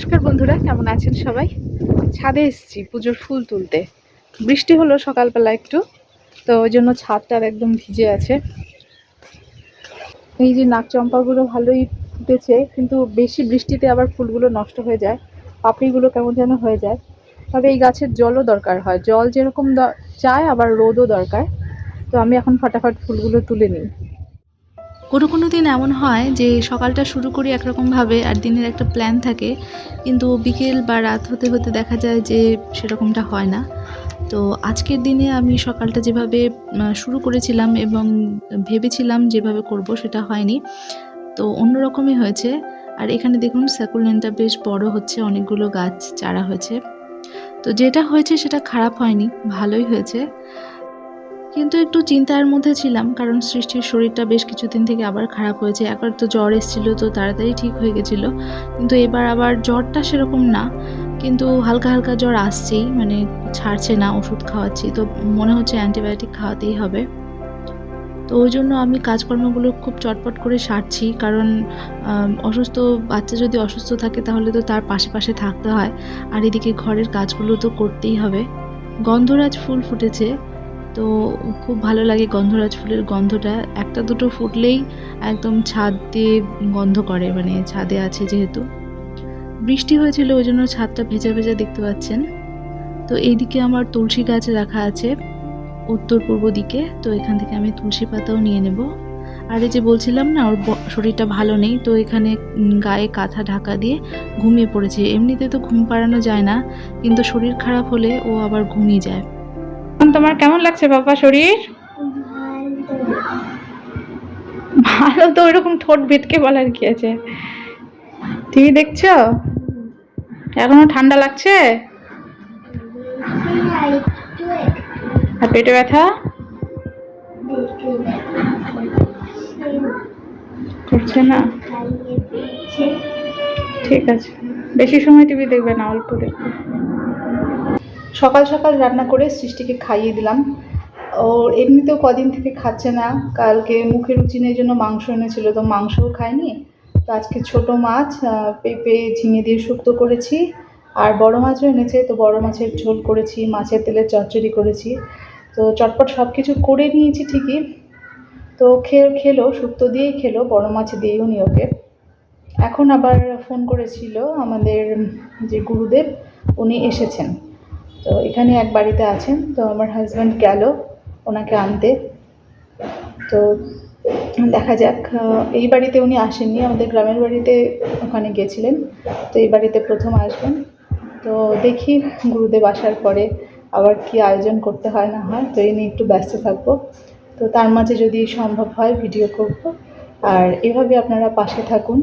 নমস্কার বন্ধুরা, কেমন আছেন সবাই? ছাদে এসেছি পুজোর ফুল তুলতে। বৃষ্টি হলো সকালবেলা একটু, তো ওই জন্য ছাদটা একদম ভিজে আছে। এই যে নাক চম্পাগুলো ভালোই ফুটেছে, কিন্তু বেশি বৃষ্টিতে আবার ফুলগুলো নষ্ট হয়ে যায়, পাপড়িগুলো কেমন যেন হয়ে যায়। তবে এই গাছের জলও দরকার হয়, জল যেরকম চায়, আবার রোদও দরকার। তো আমি এখন ফটাফট ফুলগুলো তুলে নিই। কোনো কোনো দিন এমন হয় যে সকালটা শুরু করি একরকমভাবে আর দিনের একটা প্ল্যান থাকে, কিন্তু বিকেল বা রাত হতে হতে দেখা যায় যে সেরকমটা হয় না। তো আজকের দিনে আমি সকালটা যেভাবে শুরু করেছিলাম এবং ভেবেছিলাম যেভাবে করব সেটা হয়নি। তো অন্যরকমই হয়েছে। আর এখানে দেখুন স্যাকুলেনটা বেশ বড় হচ্ছে, অনেকগুলো গাছ চারা হয়েছে। তো যেটা হয়েছে সেটা খারাপ হয়নি, ভালোই হয়েছে। কিন্তু একটু চিন্তার মধ্যে ছিলাম, কারণ সৃষ্টির শরীরটা বেশ কিছুদিন থেকে আবার খারাপ হয়েছে। একবার তো জ্বর এসেছিল, তো তাড়াতাড়ি ঠিক হয়ে গেছিল। কিন্তু এবার আবার জ্বরটা সেরকম না, কিন্তু হালকা হালকা জ্বর আসছেই মানে ছাড়ছে না ওষুধ খাওয়াচ্ছি। তো মনে হচ্ছে অ্যান্টিবায়োটিক খাওয়াতেই হবে। তো ওই জন্য আমি কাজকর্মগুলো খুব চটপট করে সারছি, কারণ অসুস্থ বাচ্চা যদি অসুস্থ থাকে তাহলে তো তার পাশে পাশে থাকতে হয়। আর এদিকে ঘরের কাজগুলো তো করতেই হবে। গন্ধরাজ ফুল ফুটেছে। তো খুব ভালো লাগে গন্ধরাজ ফুলের গন্ধটা। একটা দুটো ফুটলেই একদম ছাদ দিয়ে গন্ধ করে মানে ছাদে আছে যেহেতু। বৃষ্টি হয়েছিল, ওই জন্য ছাদটা ভেজা ভেজা দেখতে পাচ্ছেন। তো এইদিকে আমার তুলসী গাছ রাখা আছে উত্তর পূর্ব দিকে, তো এখান থেকে আমি তুলসী পাতাও নিয়ে নেব। আর এই যে বলছিলাম না, ওর শরীরটা ভালো নেই, তো এখানে গায়ে কাঁথা ঢাকা দিয়ে ঘুমিয়ে পড়েছে। এমনিতে তো ঘুম পাড়ানো যায় না, কিন্তু শরীর খারাপ হলে ও আবার ঘুমিয়ে যায়। তোমার কেমন লাগছে বাবা শরীর? ভালো তো ওইরকম ঠোঁট বেটকে বলার কি আছে? টিভি দেখছ? এখনও ঠান্ডা লাগছে? আর পেটে ব্যথা? করছে না? ঠিক আছে। বেশি সময় টিভি দেখবে না, অল্প দেখবে। সকাল সকাল রান্না করে সৃষ্টিকে খাইয়ে দিলাম। ও এমনিতেও কদিন থেকে খাচ্ছে না। কালকে মুখে রুচি নেই জন্য মাংস এনেছিল, তো মাংসও খায়নি তো আজকে ছোট মাছ পেঁপে, ঝিঙে দিয়ে শুক্তো করেছি। আর বড় মাছও এনেছে, তো বড় মাছের ঝোল করেছি, মাছের তেলের চচ্চড়ি করেছি। তো চটপট সব কিছু করে নিয়েছি ঠিকই। তো খেয়ে, খেলো, শুক্তো দিয়েই খেলো, বড় মাছ দিয়েও নি ওকে। এখন আবার ফোন করেছিল আমাদের যে গুরুদেব, উনি এসেছেন। তো এখানে এক বাড়িতে আছেন, তো আমার হাজব্যান্ড গেল ওনাকে আনতে। তো দেখা যাক এই বাড়িতে উনি আসেননি, আমাদের গ্রামের বাড়িতে ওখানে গেছিলেন। তো এই বাড়িতে প্রথম আসবেন। তো দেখি গুরুদেব আসার পরে আবার কি আয়োজন করতে হয় না হয়, তো এই নিয়ে একটু ব্যস্ত থাকব। তো তার মাঝে যদি সম্ভব হয় ভিডিও করব। আর এভাবে আপনারা পাশে থাকুন।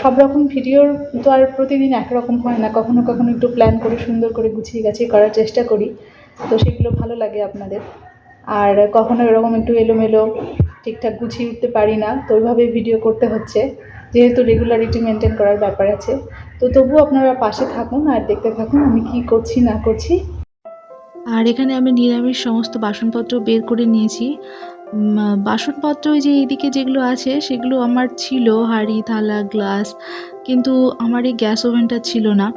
সব রকম ভিডিওর তো আর প্রতিদিন একরকম হয় না। কখনো কখনো একটু প্ল্যান করে, সুন্দর করে গুছিয়ে গাছিয়ে করার চেষ্টা করি। তো সেগুলো ভালো লাগে আপনাদের। আর কখনো এরকম একটু এলোমেলো, ঠিকঠাক গুছিয়ে উঠতে পারি না। তো ওইভাবে ভিডিও করতে হচ্ছে। যেহেতু রেগুলারিটি মেনটেন করার ব্যাপার আছে। তো তবুও আপনারা পাশে থাকুন আর দেখতে থাকুন আমি কি করছি, না করছি। আর এখানে আমি নিরামিষ সমস্ত বাসনপত্র বের করে নিয়েছি। বাসনপত্র ওই যে এইদিকে যেগুলো আছে, সেগুলো আমার ছিল, হাঁড়ি, থালা, গ্লাস, কিন্তু আমার এই গ্যাস ওভেনটা ছিল না।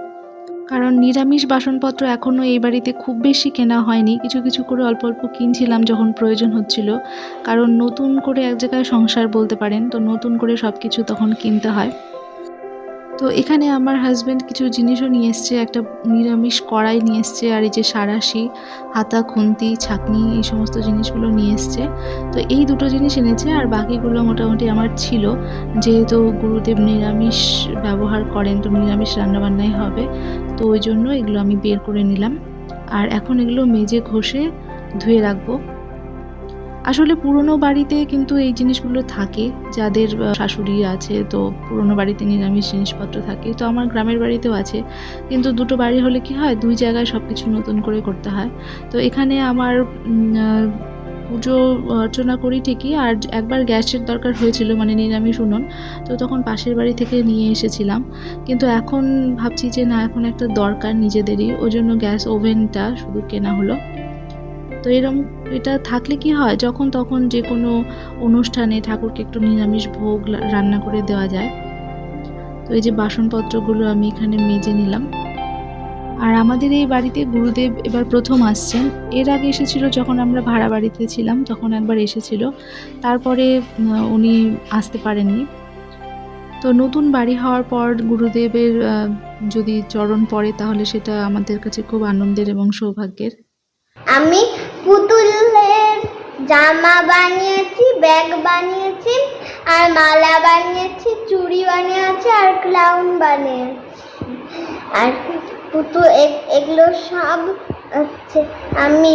কারণ নিরামিষ বাসনপত্র এখনও এই বাড়িতে খুব বেশি কেনা হয়নি। কিছু কিছু করে অল্প অল্প কিনছিলাম যখন প্রয়োজন হচ্ছিল। কারণ নতুন করে এক জায়গায় সংসার বলতে পারেন, তো নতুন করে সব কিছু তখন কিনতে হয়। তো এখানে আমার হাজব্যান্ড কিছু জিনিসও নিয়ে এসছে, একটা নিরামিষ কড়াই নিয়ে এসছে, আর এই যে সারাশি, হাতা, খুন্তি, ছাকনি, এই সমস্ত জিনিসগুলো নিয়ে এসছে। তো এই দুটো জিনিস এনেছে, আর বাকিগুলো মোটামুটি আমার ছিল। যেহেতু গুরুদেব নিরামিষ ব্যবহার করেন, তো নিরামিষ রান্নাবান্নাই হবে। তো ওই জন্য এগুলো আমি বের করে নিলাম। আর এখন এগুলো মেজে ঘষে ধুয়ে রাখব। আসলে পুরনো বাড়িতে কিন্তু এই জিনিসগুলো থাকে, যাদের শাশুড়ি আছে, তো পুরনো বাড়িতে নিরামিষ জিনিসপত্র থাকে, তো আমার গ্রামের বাড়িতেও আছে। কিন্তু দুটো বাড়ি হলে কি হয়, দুই জায়গায় সব কিছু নতুন করে করতে হয়। তো এখানে আমার পুজো অর্চনা করি ঠিকই, আর একবার গ্যাসের দরকার হয়েছিল মানে নিরামিষ উনুন, তো তখন পাশের বাড়ি থেকে নিয়ে এসেছিলাম। কিন্তু এখন ভাবছি যে না, এখন একটা দরকার নিজেদেরই, ওই জন্য গ্যাস ওভেনটা শুধু কেনা হলো। তো এরম, এটা থাকলে কি হয়? যখন তখন যে কোনো অনুষ্ঠানে ঠাকুরকে একটু নিরামিষ ভোগ রান্না করে দেওয়া যায়। তো এই যে বাসনপত্রগুলো আমি এখানে মেজে নিলাম। আর আমাদের এই বাড়িতে গুরুদেব এবার প্রথম আসছেন। এর আগে এসেছিল যখন আমরা ভাড়া বাড়িতে ছিলাম, তখন একবার এসেছিল। তারপরে উনি আসতে পারেননি। তো নতুন বাড়ি হওয়ার পর গুরুদেবের যদি চরণ পড়ে তাহলে সেটা আমাদের কাছে খুব আনন্দের এবং সৌভাগ্যের। আমি পুতুলের জামা বানিয়েছি, ব্যাগ বানিয়েছি, আর মালা বানিয়েছি, চুড়ি বানিয়েছি, আর ক্লাউন বানিয়েছি। আর পুতুল এগুলো সব হচ্ছে আমি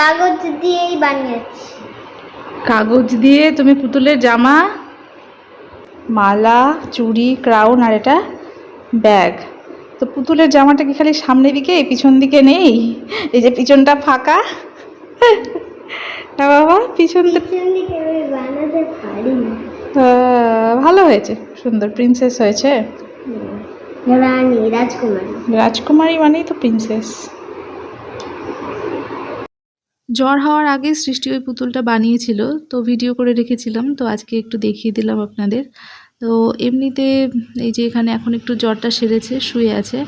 কাগজ দিয়েই বানিয়েছি। কাগজ দিয়ে তুমি পুতুলের জামা, মালা, চুড়ি ক্রাউন আর এটা ব্যাগ। তো পুতুলের জামাটা কি খালি সামনের দিকে পিছন দিকে নেই? এই যে পিছনটা ফাঁকা। না বাবা পিছন ভালো হয়েছে। সুন্দর প্রিন্সেস হয়েছে। রানী রাজকুমারী। রাজকুমারী মানেই তো প্রিন্সেস জ্বর হওয়ার আগে সৃষ্টি ওই পুতুলটা বানিয়েছিল তো ভিডিও করে রেখেছিলাম তো আজকে একটু দেখিয়ে দিলাম আপনাদের। তো এমনিতে এই যে এখানে এখন একটু জ্বরটা সেরেছে, শুয়ে আছে।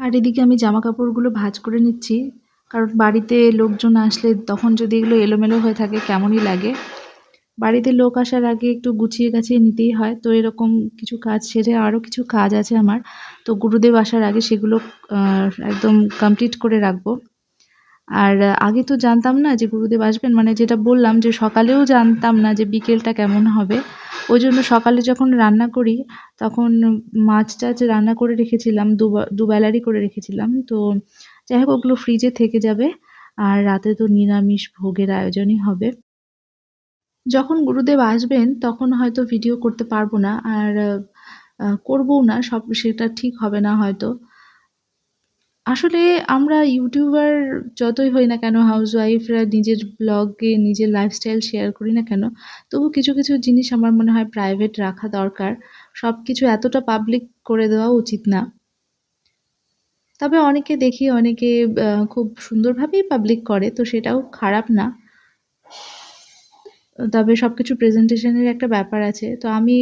আর এদিকে আমি জামা কাপড়গুলো ভাঁজ করে নিচ্ছি, কারণ বাড়িতে লোকজন আসলে তখন যদি এগুলো এলোমেলো হয়ে থাকে কেমনই লাগে। বাড়িতে লোক আসার আগে একটু গুছিয়ে গাছিয়ে নিতেই হয়, তো এরকম কিছু কাজ সেরে আরও কিছু কাজ আছে আমার। তো গুরুদেব আসার আগে সেগুলো একদম কমপ্লিট করে রাখব। আর আগে তো জানতাম না যে গুরুদেব আসবেন মানে যেটা বললাম যে সকালেও জানতাম না যে বিকেলটা কেমন হবে। ওই জন্য সকালে যখন রান্না করি, তখন মাছ টাছ রান্না করে রেখেছিলাম দুবা- দুবেলারই করে রেখেছিলাম। তো যাই হোক, ওগুলো ফ্রিজে থেকে যাবে। আর রাতে তো নিরামিষ ভোগের আয়োজনই হবে। যখন গুরুদেব আসবেন, তখন হয়তো ভিডিও করতে পারব না। আর করবও না, সব, সেটা ঠিক হবে না হয়তো। আসলে আমরা ইউটিউবার যতই হই না কেন হাউসওয়াইফরা নিজের ব্লগে নিজের লাইফস্টাইল শেয়ার করি না কেন, তবু কিছু কিছু জিনিস আমার মনে হয় প্রাইভেট রাখা দরকার। সব কিছু এতটা পাবলিক করে দেওয়া উচিত না। তবে অনেকে দেখি, অনেকে খুব সুন্দরভাবেই পাবলিক করে, তো সেটাও খারাপ না। তবে সব কিছু প্রেজেন্টেশনের একটা ব্যাপার আছে। তো আমি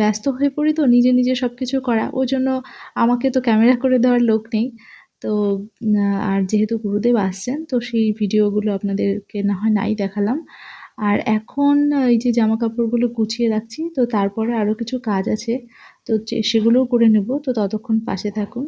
ব্যস্ত হয়ে পড়ি তো, নিজে নিজে সব কিছু করা। ওই জন্য আমাকে তো ক্যামেরা করে দেওয়ার লোক নেই। তো আর যেহেতু গুরুদেব আসছেন, তো সেই ভিডিওগুলো আপনাদেরকে না হয় নাই দেখালাম। আর এখন এই যে জামা কাপড়গুলো গুছিয়ে রাখছি, তো তারপরে আরও কিছু কাজ আছে, তো সেগুলোও করে নেব, তো ততক্ষণ পাশে থাকুন।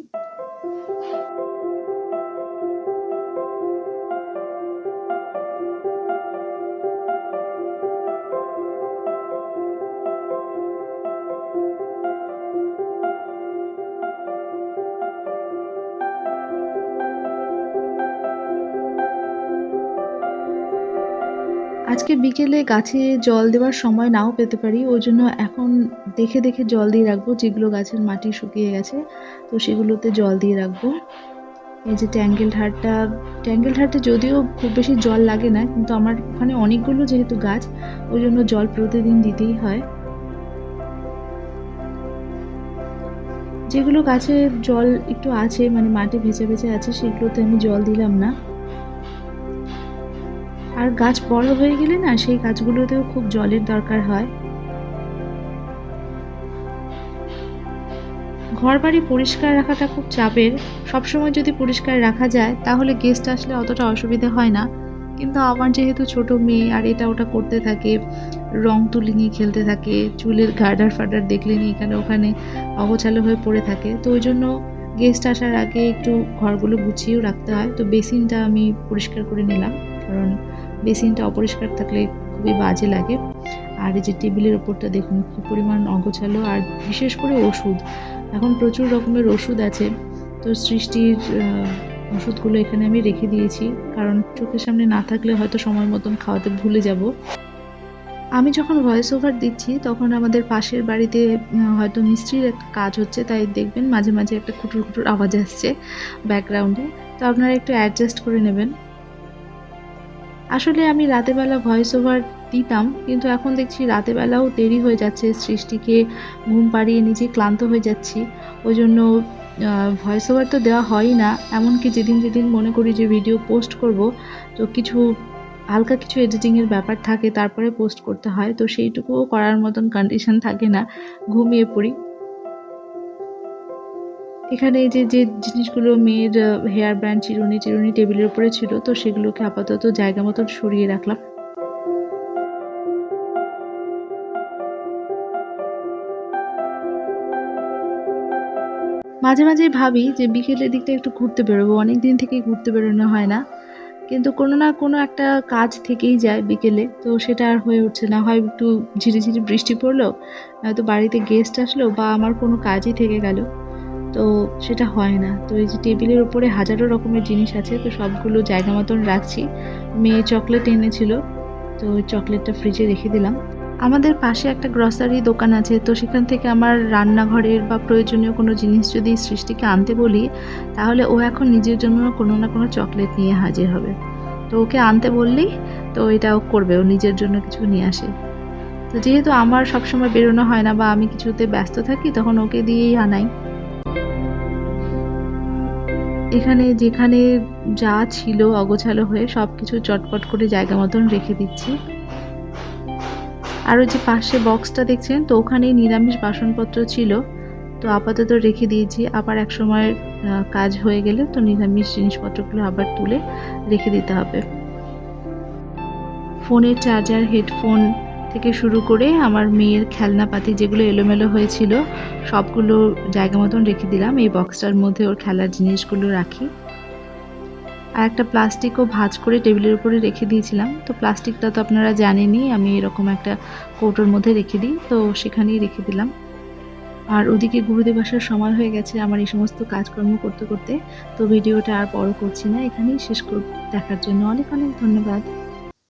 আজকে বিকেলে গাছে জল দেওয়ার সময় নাও পেতে পারি, ওই জন্য এখন দেখে দেখে জল দিয়ে রাখব, যেগুলো গাছের মাটি শুকিয়ে গেছে, তো সেগুলোতে জল দিয়ে রাখব। এই যে ট্যাঙ্গেল হারটা ট্যাঙ্গেল হারটা যদিও খুব বেশি জল লাগে না, কিন্তু আমার ওখানে অনেকগুলো যেহেতু গাছ, ওই জন্য জল প্রতিদিন দিতেই হয়। যেগুলো গাছে জল একটু আছে মানে মাটি ভেজে ভেজে আছে, সেগুলোতে আমি জল দিলাম না। আর গাছ বড় হয়ে গেলে না সেই গাছগুলোতেও খুব জলের দরকার হয়। ঘর বাড়ি পরিষ্কার রাখাটা খুব চাপের। সবসময় যদি পরিষ্কার রাখা যায়, তাহলে গেস্ট আসলে অতটা অসুবিধা হয় না। কিন্তু আমার যেহেতু ছোট মেয়ে, আর এটা ওটা করতে থাকে, রং তুলি নিয়ে খেলতে থাকে, চুলের গার্ডার ফাডার দেখলে নিয়ে এখানে ওখানে অগোছালো হয়ে পড়ে থাকে। তো ওই জন্য গেস্ট আসার আগে একটু ঘরগুলো গুছিয়েও রাখতে হয়। তো বেসিনটা আমি পরিষ্কার করে নিলাম, কারণ বেসিনটা অপরিষ্কার থাকলে খুবই বাজে লাগে। আর এই যে টেবিলের ওপরটা দেখুন, কী পরিমাণ অগোছালো আর বিশেষ করে ওষুধ। এখন প্রচুর রকমের ওষুধ আছে। তো সৃষ্টির ওষুধগুলো এখানে আমি রেখে দিয়েছি। কারণ চোখের সামনে না থাকলে হয়তো সময় মতন খাওয়াতে ভুলে যাব। আমি যখন ভয়েস ওভার দিচ্ছি, তখন আমাদের পাশের বাড়িতে হয়তো মিস্ত্রির একটা কাজ হচ্ছে, তাই দেখবেন মাঝে মাঝে একটা খুটুর খুটুর আওয়াজ আসছে ব্যাকগ্রাউন্ডে। তো আপনারা একটু অ্যাডজাস্ট করে নেবেন। আসলে আমি রাতেবেলা ভয়েস ওভার দিতাম, কিন্তু এখন দেখছি রাতেবেলাও দেরি হয়ে যাচ্ছে, সৃষ্টিকে ঘুম পাড়িয়ে নিজে ক্লান্ত হয়ে যাচ্ছি। ওই জন্য ভয়েস ওভার তো দেওয়া হয়ই না, এমনকি যেদিন যেদিন মনে করি যে ভিডিও পোস্ট করব, তো কিছু, হালকা কিছু এডিটিংয়ের ব্যাপার থাকে, তারপরে পোস্ট করতে হয়, তো সেইটুকুও করার মতন কন্ডিশন থাকে না, ঘুমিয়ে পড়ি। এখানে এই যে যে জিনিসগুলো মেয়ের হেয়ার ব্যান্ড চিরুনি চিরুনি টেবিলের উপরে ছিল, তো সেগুলোকে আপাতত জায়গা মতন সরিয়ে রাখলাম। মাঝে মাঝে ভাবি যে বিকেলের দিকটা একটু ঘুরতে বেরোবো অনেক দিন থেকে ঘুরতে বেরোনো হয় না। কিন্তু কোনো না কোনো একটা কাজ থেকেই যায় বিকেলে, তো সেটা আর হয়ে উঠছে না। হয় একটু ঝিরিঝিরি বৃষ্টি পড়ল, নয়তো বাড়িতে গেস্ট আসলো বা আমার কোনো কাজই থেকে গেল। তো সেটা হয় না। তো এই যে টেবিলের উপরে হাজারো রকমের জিনিস আছে, তো সবগুলো জায়গা মতন রাখছি। মেয়ে চকলেট এনেছিল, তো চকলেটটা ফ্রিজে রেখে দিলাম। আমাদের পাশে একটা গ্রসারি দোকান আছে, তো সেখান থেকে আমার রান্নাঘরের বা প্রয়োজনীয় কোনো জিনিস যদি সৃষ্টিকে আনতে বলি, তাহলে ও এখন নিজের জন্য কোনো না কোনো চকলেট নিয়ে হাজির হবে। তো ওকে আনতে বললেই তো এটা ও করবে, ও নিজের জন্য কিছু নিয়ে আসে। তো যেহেতু আমার সবসময় বেরোনো হয় না বা আমি কিছুতে ব্যস্ত থাকি, তখন ওকে দিয়েই আনাই। এখানে যেখানে যা ছিল অগোছালো হয়ে সব কিছু চটপট করে জায়গা মতন রেখে দিচ্ছি। আর ওই যে পাশে বক্সটা দেখছেন, তো ওখানেই নিরামিষ বাসনপত্র ছিল। তো আপাতত রেখে দিয়েছি। আবার এক সময় কাজ হয়ে গেলে তো নিরামিষ জিনিসপত্রগুলো আবার তুলে রেখে দিতে হবে। ফোনের চার্জার, হেডফোন থেকে শুরু করে আমার মেয়ের খেলনাপাতি যেগুলো এলোমেলো হয়েছিল, সবগুলো জায়গা মতন রেখে দিলাম। এই বক্সটার মধ্যে ওর খেলার জিনিসগুলো রাখি। আর একটা প্লাস্টিকও ভাঁজ করে টেবিলের উপরে রেখে দিয়েছিলাম। তো প্লাস্টিকটা তো আপনারা জানেনই, আমি এরকম একটা কৌটোর মধ্যে রেখে দিই। তো সেখানেই রেখে দিলাম। আর ওদিকে গুরুদেব আসার সময় হয়ে গেছে আমার এই সমস্ত কাজকর্ম করতে করতে। তো ভিডিওটা আর বড় করছি না, এখানেই শেষ দেখার জন্য অনেক অনেক ধন্যবাদ।